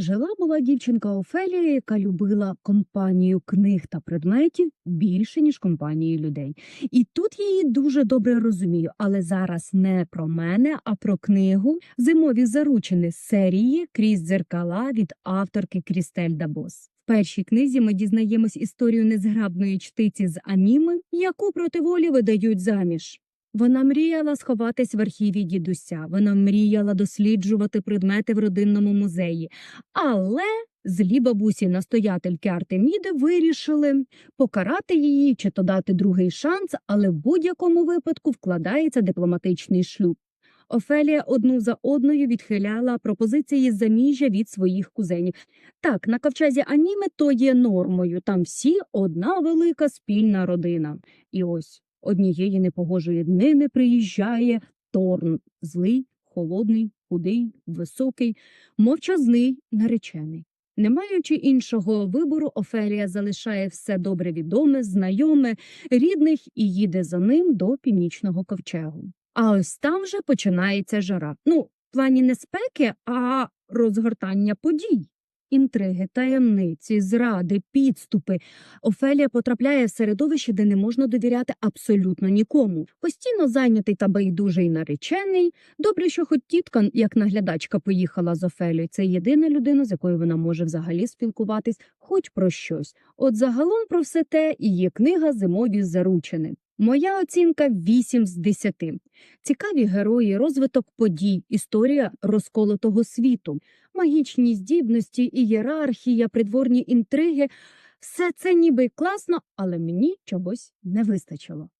Жила була дівчинка Офелія, яка любила компанію книг та предметів більше, ніж компанію людей. І тут я її дуже добре розумію, але зараз не про мене, а про книгу Зимові заручини серії крізь дзеркала від авторки Крістель Дабос. В першій книзі ми дізнаємось історію незграбної чтиці з аніми, яку проти волі видають заміж. Вона мріяла сховатись в архіві дідуся. Вона мріяла досліджувати предмети в родинному музеї. Але злі бабусі настоятельки Артеміди вирішили покарати її чи то дати другий шанс, але в будь-якому випадку вкладається дипломатичний шлюб. Офелія одну за одною відхиляла пропозиції заміжжя від своїх кузенів. Так, на Кавчазі аніме то є нормою. Там всі одна велика спільна родина. І ось однієї непогожої днини приїжджає Торн, злий, холодний, худий, високий, мовчазний, наречений. Не маючи іншого вибору, Офелія залишає все добре відоме, знайоме, рідних і їде за ним до північного ковчегу. А ось там вже починається жара. Ну, в плані не спеки, а розгортання подій. Інтриги, таємниці, зради, підступи. Офелія потрапляє в середовище, де не можна довіряти абсолютно нікому. Постійно зайнятий та байдужий наречений. Добре, що хоч тітка, як наглядачка, поїхала з Офелією. Це єдина людина, з якою вона може взагалі спілкуватись, хоч про щось. От загалом про все те і є книга Зимові заручини. Моя оцінка 8 з 10. Цікаві герої, розвиток подій, історія розколотого світу, магічні здібності, ієрархія, придворні інтриги. Все це ніби класно, але мені чогось не вистачило.